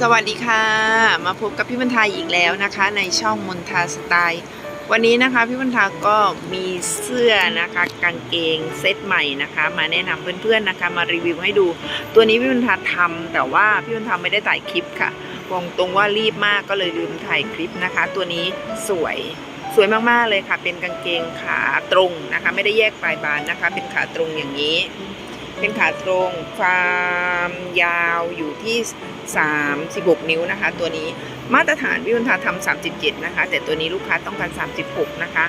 สวัสดีค่ะ มาพบกับพี่บรรทาอีกแล้วนะคะ ในช่องมนทาสไตล์ วันนี้นะคะพี่บรรทาก็มีเสื้อนะคะกางเกงเซตใหม่นะคะ มาแนะนำเพื่อนๆนะคะ มารีวิวให้ดู ตัวนี้พี่บรรทาทำแต่ว่าพี่บรรทาไม่ได้ถ่ายคลิปค่ะบอกตรงว่ารีบมากก็เลยลืมถ่ายคลิปนะคะ ตัวนี้สวยสวยมากๆเลยค่ะ เป็นกางเกงขาตรงนะคะ ไม่ได้แยกปลายบานนะคะ เป็นขาตรงอย่างนี้ เป็นขาตรงความยาวอยู่ที่ 36 นิ้วนะคะ ตัวนี้มาตรฐานวิวันทาทำ37 นะคะ แต่ตัวนี้ลูกค้าต้องการ 36 นะคะ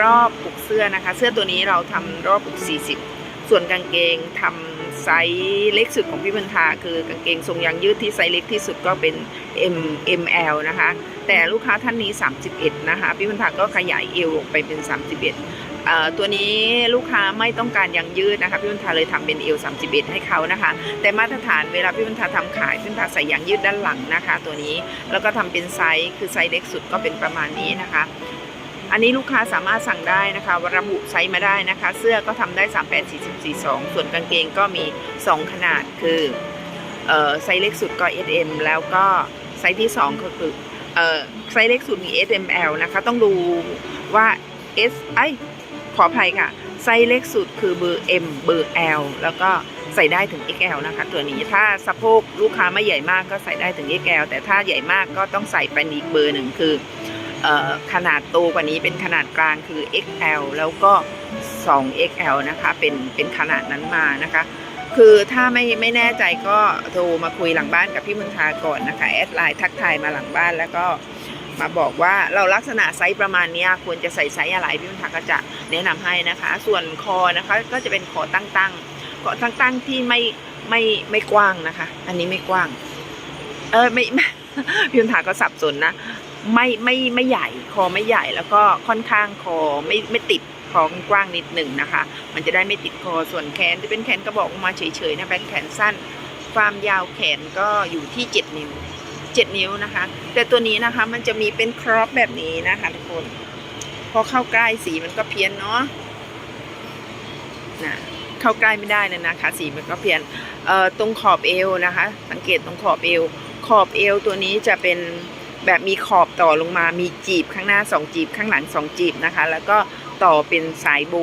รอบปุกเสื้อนะคะ เสื้อตัวนี้เราทำรอบปุก 40 ส่วนกางเกงทำไซส์เล็กสุดของพี่บันทาคือกางเกงทรงยางยืดที่ไซส์เล็กที่สุดก็เป็น M ML นะคะ แต่ลูกค้าท่านนี้ 31 นะคะ พี่บันทาก็ขยายเอวออกไปเป็น 31เอ่อ ตัวนี้ลูกค้าไม่ต้องการยางยืดนะคะพี่บุญทาเลยทำเป็นเอล31 ให้เขานะคะ แต่มาตรฐานเวลาพี่บุญทาทำขายพี่บุญทาใส่ยางยืดด้านหลังนะคะ ตัวนี้แล้วก็ทำเป็นไซส์คือไซส์เล็กสุดก็เป็นประมาณนี้นะคะอันนี้ลูกค้าสามารถสั่งได้นะคะระบุไซส์มาได้นะคะ เสื้อก็ทำได้ 38 40 42 ส่วนกางเกงก็มี 2 ขนาดคืออไซส์เล็กสุดก็ SM แล้วก็ไซส์ที่ 2 ก็คืออไซส์เล็กสุดมี SML นะคะ ต้องดูว่า S ไอ ออภัยค่ะ ไซส์เล็กสุดคือเบอร์ M เบอร์ L แล้วก็ใส่ได้ถึง XL นะคะ ตัวนี้ถ้าสะโพกลูกค้าไม่ใหญ่มากก็ใส่ได้ถึง XL แต่ถ้าใหญ่มากก็ต้องใส่ไปอีกเบอร์หนึ่งคืออขนาดโตกว่านี้เป็นขนาดกลางคือ XL แล้วก็ 2XL นะคะเป็นเป็นขนาดนั้นมานะคะ คือถ้าไม่ไม่แน่ใจก็โทรมาคุยหลังบ้านกับพี่มุนทาก่อนนะคะ แอดไลน์ทักทายมาหลังบ้านแล้วก็ มาบอกว่าเราลักษณะไซส์ประมาณนี้ควรจะใส่ไซส์อะไรพี่มุนทาก็จะแนะนำให้นะคะ ส่วนคอนะคะก็จะเป็นคอตั้งๆคอตั้งๆที่ไม่ไม่ไม่กว้างนะคะ อันนี้ไม่กว้าง เออไม่ไม่พี่มุนทาก็สับสนนะไม่ไม่ไม่ใหญ่คอไม่ใหญ่แล้วก็ค่อนข้างคอไม่ไม่ติดคอกว้างนิดหนึ่งนะคะ มันจะได้ไม่ติดคอส่วนแขนที่เป็นแขนกระบอกออกมาเฉยๆนะเป็นแขนสั้น ความยาวแขนก็อยู่ที่ 7 นิ้ว 7 นิ้วนะคะ แต่ตัวนี้นะคะมันจะมีเป็นครอปแบบนี้นะคะทุกคน พอเข้าใกล้สีมันก็เพี้ยนเนาะนะเข้าใกล้ไม่ได้เลยนะคะ สีมันก็เพี้ยนเอ่อตรงขอบเอวนะคะ สังเกตตรงขอบเอว ขอบเอวตัวนี้จะเป็นแบบมีขอบต่อลงมามีจีบข้างหน้า 2 จีบข้างหลัง 2 จีบนะคะ แล้วก็ต่อเป็นสายโบ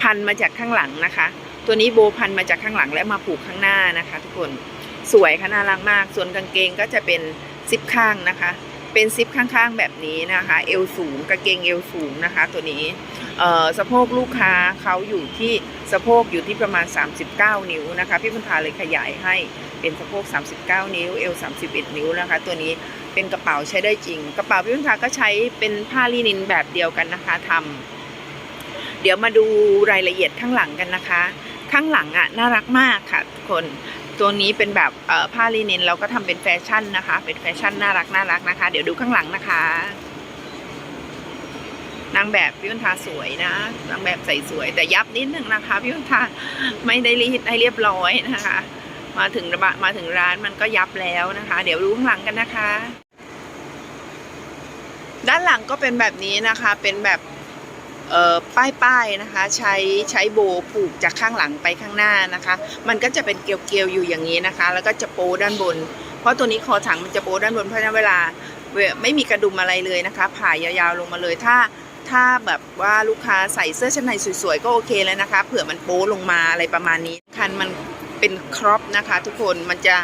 พันมาจากข้างหลังนะคะ ตัวนี้โบพันมาจากข้างหลังและมาผูกข้างหน้านะคะ ทุกคน สวยค่ะน่ารักมาก ส่วนกางเกงก็จะเป็นซิปข้างนะคะ เป็นซิปข้างๆแบบนี้นะคะ เอวสูงกางเกงเอวสูงนะคะ ตัวนี้สะโพกลูกค้าเขาอยู่ที่สะโพกอยู่ที่ประมาณ 39 นิ้วนะคะพี่พุนทาเลยขยายให้เป็นสะโพก 39 นิ้วเอว 31 นิ้วนะคะ ตัวนี้เป็นกระเป๋าใช้ได้จริง กระเป๋าพี่พุนทาก็ใช้เป็นผ้าลินินแบบเดียวกันนะคะทำเดี๋ยวมาดูรายละเอียดข้างหลังกันนะคะ ข้างหลังอะน่ารักมากค่ะทุกคน ตัวนี้เป็นแบบผ้าลินินเราก็ทำเป็นแฟชั่นนะคะ เป็นแฟชั่นน่ารักน่ารักนะคะ เดี๋ยวดูข้างหลังนะคะ นางแบบพี่วันทาสวยนะ นางแบบใส่สวย แต่ยับนิดหนึ่งนะคะพี่วันทาไม่ได้รีดให้เรียบร้อยนะคะ มาถึงระบะมาถึงร้านมันก็ยับแล้วนะคะ เดี๋ยวดูข้างหลังกันนะคะ ด้านหลังก็เป็นแบบนี้นะคะ เป็นแบบ เอ่อป้ายๆนะคะ ใช้ใช้โบผูกจากข้างหลังไปข้างหน้านะคะ มันก็จะเป็นเกลียวๆอยู่อย่างนี้นะคะ แล้วก็จะโป้ด้านบน เพราะตัวนี้คอถังมันจะโป้ด้านบนเพราะฉะนั้นเวลาไม่มีกระดุมอะไรเลยนะคะ ผ่ายาวๆลงมาเลยถ้าถ้าแบบว่าลูกค้าใส่เสื้อชั้นในสวยๆ ก็โอเคเลยนะคะ เผื่อมันโป้ลงมาอะไรประมาณนี้ คันมันเป็นครอปนะคะ ทุกคนมันจะ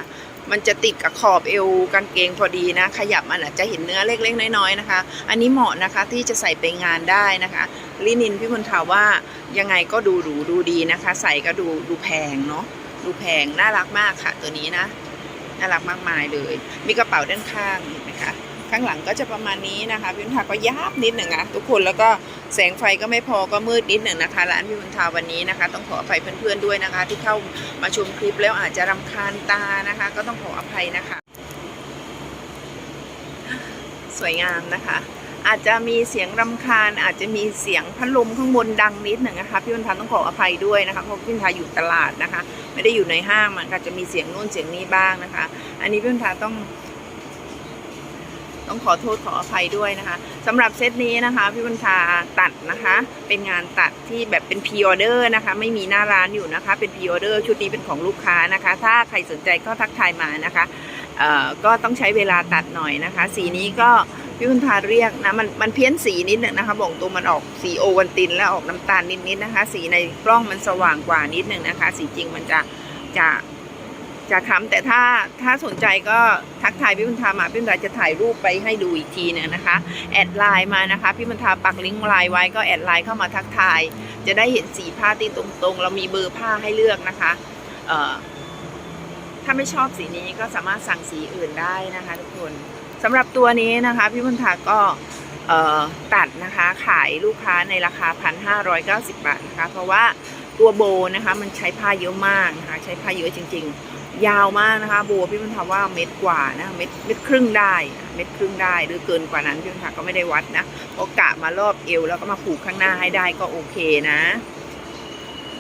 มันจะติดกับขอบเอวกางเกงพอดีนะ ขยับมันอาจจะเห็นเนื้อเล็กๆ น้อยๆนะคะ อันนี้เหมาะนะคะที่จะใส่ไปงานได้นะคะลินินพี่คุณถามว่ายังไงก็ดูหรูดูดีนะคะ ใส่ก็ดูดูแพงเนาะดูแพงน่ารักมากค่ะตัวนี้นะ น่ารักมากมายเลย มีกระเป๋าด้านข้างเห็นไหมคะ ข้างหลังก็จะประมาณนี้นะคะพี่คุณทาก็ยับนิดหนึ่งนะทุกคนแล้วก็แสงไฟก็ไม่พอก็มืดนิดหนึ่งนะคะร้านพี่คุณทาวันนี้นะคะ ต้องขออภัยเพื่อนๆด้วยนะคะ ที่เข้ามาชมคลิปแล้วอาจจะรำคาญตานะคะ ก็ต้องขออภัยนะคะ สวยงามนะคะอาจจะมีเสียงรำคาญอาจจะมีเสียงพัดลมข้างบนดังนิดหนึ่งนะคะพี่วันทาต้องขออภัยด้วยนะคะเพราะพี่วันทาอยู่ตลาดนะคะ ไม่ได้อยู่ในห้างมันก็จะมีเสียงนู่นเสียงนี้บ้างนะคะ อันนี้พี่วันทาต้อง ต้องขอโทษขออภัยด้วยนะคะสำหรับเซตนี้นะคะ พี่บุญทาตัดนะคะ เป็นงานตัดที่แบบเป็นพ r ออเดอร์นะคะ ไม่มีหน้าร้านอยู่นะคะ เป็นพ r ออเดอร์ชุดนี้เป็นของลูกค้านะคะ ถ้าใครสนใจก็ทักทายมานะคะก็ต้องใช้เวลาตัดหน่อยนะคะ สีนี้ก็พี่บุญทาเรียกนะมันมันเพี้ยนสีนิดนึงนะคะบอกตัวมันออกสีโอวันตินและออกน้ำตาลนิดๆนะคะ สีในกล้องมันสว่างกว่านิดนึงนะคะ สีจริงมันจะจะ จะค้ำแต่ถ้าถ้าสนใจก็ทักทายพี่บุญทามาพี่บุญทาจะถ่ายรูปไปให้ดูอีกทีหนึงนะคะ แอดไลน์มานะคะ พี่บุญทาปักลิงก์ไลน์ไว้ก็แอดไลน์เข้ามาทักทาย จะได้เห็นสีผ้าที่ตรงๆ เรามีเบอร์ผ้าให้เลือกนะคะเอ่อถ้าไม่ชอบสีนี้ก็สามารถสั่งสีอื่นได้นะคะ ทุกคนสำหรับตัวนี้นะคะ พี่บุญทาก็ตัดนะคะขายลูกค้าในราคา 1,590 บาทนะคะ เพราะว่าตัวโบนะคะ มันใช้ผ้าเยอะมากนะคะ ใช้ผ้าเยอะจริง ๆ ยาวมากนะคะโบพี่บุญทาว่าเม็ดกว่านะเม็ดเม็ดครึ่งได้เม็ดครึ่งได้หรือเกินกว่านั้นพี่บุญทาก็ไม่ได้วัดนะก็กะมารอบเอวแล้วก็มาผูกข้างหน้าให้ได้ก็โอเคนะ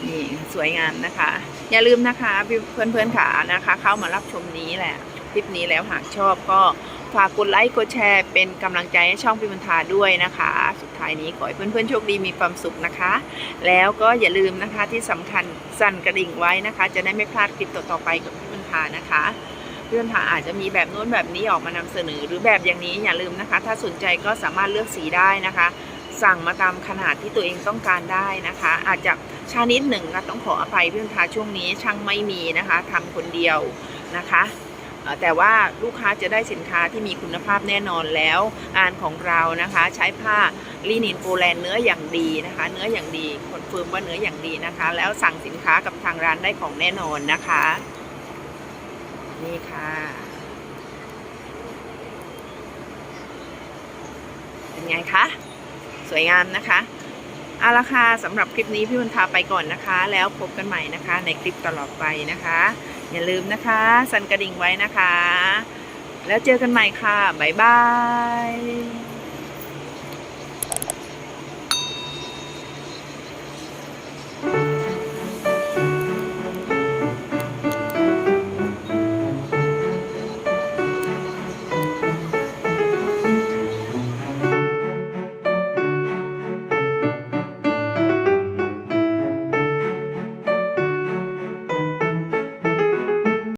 นี่สวยงามนะคะ อย่าลืมนะคะเพื่อนเพื่อนๆขานะคะ เข้ามารับชมนี้แหละคลิปนี้แล้วหากชอบก็ฝากกดไลค์กดแชร์เป็นกำลังใจให้ช่องพิมพ์ทาด้วยนะคะ สุดท้ายนี้ขอให้เพื่อนๆโชคดีมีความสุขนะคะ แล้วก็อย่าลืมนะคะที่สำคัญสั่นกระดิ่งไว้นะคะ จะได้ไม่พลาดคลิปต่อๆไปกับ ทานะคะเพิมพ์ทาอาจจะมีแบบโน้นแบบนี้ออกมานำเสนอ หรือแบบอย่างนี้อย่าลืมนะคะ ถ้าสนใจก็สามารถเลือกสีได้นะคะ สั่งมาตามขนาดที่ตัวเองต้องการได้นะคะ อาจจะช้านิดหนึ่งก็ต้องขออภัยเพี่ลูกค้าช่วงนี้ช่างไม่มีนะคะทำคนเดียวนะคะแต่ว่าลูกค้าจะได้สินค้าที่มีคุณภาพแน่นอนแล้วงานของเรานะคะ ใช้ผ้าลีนินโปแลนด์เนื้ออย่างดีนะคะ เนื้ออย่างดีคอนเฟิร์มว่าเนื้ออย่างดีนะคะ แล้วสั่งสินค้ากับทางร้านได้ของแน่นอนนะคะ นี่ค่ะ เป็นไงคะ สวยงามนะคะเอาละค่ะสำหรับคลิปนี้พี่วันทาไปก่อนนะคะ แล้วพบกันใหม่นะคะ ในคลิปตลอดไปนะคะ อย่าลืมนะคะ สั่นกระดิ่งไว้นะคะ แล้วเจอกันใหม่ค่ะ บ๊ายบาย